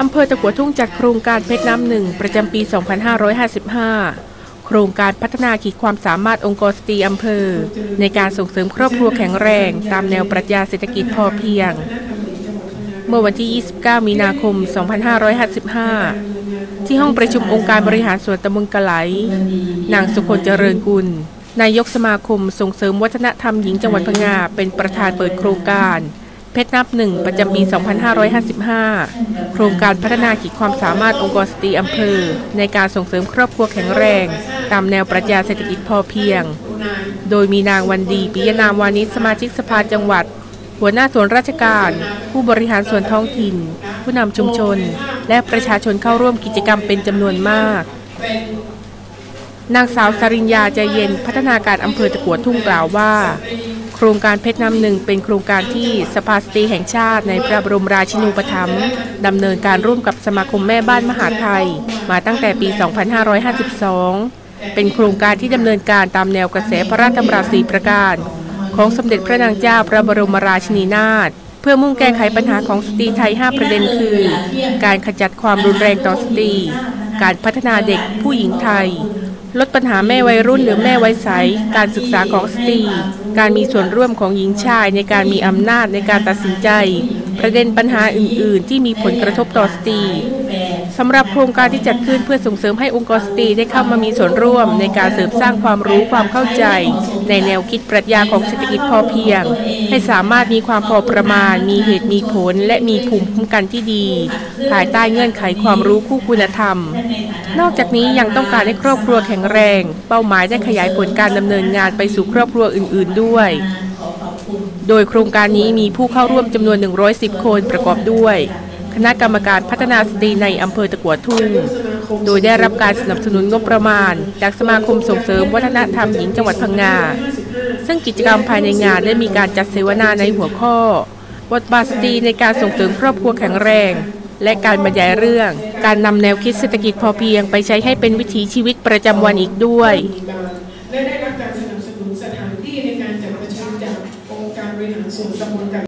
อำเภอตะกัวทุ่งจัดโครงการเพชรน้ำหนึ่งประจำปี 2555 โครงการพัฒนาขีดความสามารถองค์กรสตรีอำเภอ ในการส่งเสริมครอบครัวแข็งแรง ตามแนวปรัชญาเศรษฐกิจพอเพียง เมื่อวันที่ 29 มีนาคม 2555 ที่ห้องประชุมองค์การบริหารส่วนตำบลกะไหล นางสุคนเจริญกุล นายกสมาคมส่งเสริมวัฒนธรรมหญิงจังหวัดพังงาเป็นประธานเปิดโครงการ เพชรนับหนึ่งประจำปี 2555 โครงการพัฒนาขีดความสามารถองค์กรสตรีอำเภอ ในการส่งเสริมครอบครัวแข็งแรง ตามแนวปรัชญาเศรษฐกิจพอเพียง โดยมีนางวันดีปิยนามวานิชสมาชิกสภาจังหวัด หัวหน้าส่วนราชการ ผู้บริหารส่วนท้องถิ่น ผู้นำชุมชน และประชาชนเข้าร่วมกิจกรรมเป็นจำนวนมากนางสาวสริญญาใจเย็นพัฒนาการอำเภอตะกัวทุ่งกล่าวว่า ครงการเพชรน้ำหนึ่งเป็นโครงการที่สภาสตรีแห่งชาติในพระบรมราชินูปถัมภ์ดำเนินการร่วมกับสมาคมแม่บ้านมหาไทย มาตั้งแต่ปี 2552 เป็นโครงการที่ดำเนินการตามแนวกระแสพระราชดำรัสสีประการ ของสมเด็จพระนางเจ้าพระบรมราชินีนาถเพื่อมุ่งแก้ไขปัญหาของสตรีไทย 5 ประเด็นคือ การขจัดความรุนแรงต่อสตรี การพัฒนาเด็กผู้หญิงไทย ลดปัญหาแม่วัยรุ่นหรือแม่วัยใส การศึกษาของสตรี การมีส่วนร่วมของหญิงชายในการมีอำนาจในการตัดสินใจ ประเด็นปัญหาอื่น ๆ ที่มีผลกระทบต่อสตรีสำหรับโครงการที่จัดขึ้นเพื่อส่งเสริมให้องค์กรสตรีได้เข้ามามีส่วนร่วม ในการเสริมสร้างความรู้ความเข้าใจ ในแนวคิดปรัชญาของเศรษฐกิจพอเพียง ให้สามารถมีความพอประมาณ มีเหตุมีผล และมีภูมิคุ้มกันที่ดี ภายใต้เงื่อนไขความรู้คู่คุณธรรม นอกจากนี้ยังต้องการให้ครอบครัวแข็งแรง เป้าหมายได้ขยายผลการดำเนินงานไปสู่ครอบครัวอื่น ๆ ด้วย โดยโครงการนี้มีผู้เข้าร่วมจำนวน 110 คนประกอบด้วย คณะกรรมการพัฒนาสตรีในอำเภอตะกัวทุ่ง โดยได้รับการสนับสนุนงบประมาณ จากสมาคมส่งเสริมวัฒนธรรมหญิงจังหวัดพังงา ซึ่งกิจกรรมภายในงานได้มีการจัดเสวนาในหัวข้อบทบาทสตรีในการส่งเสริมครอบครัวแข็งแรง และการบรรยายเรื่อง การนำแนวคิดเศรษฐกิจพอเพียงไปใช้ให้เป็นวิถีชีวิตประจำวันอีกด้วยและได้รับการสนับสนุนสถานที่ในการจัดประชุมจาก región de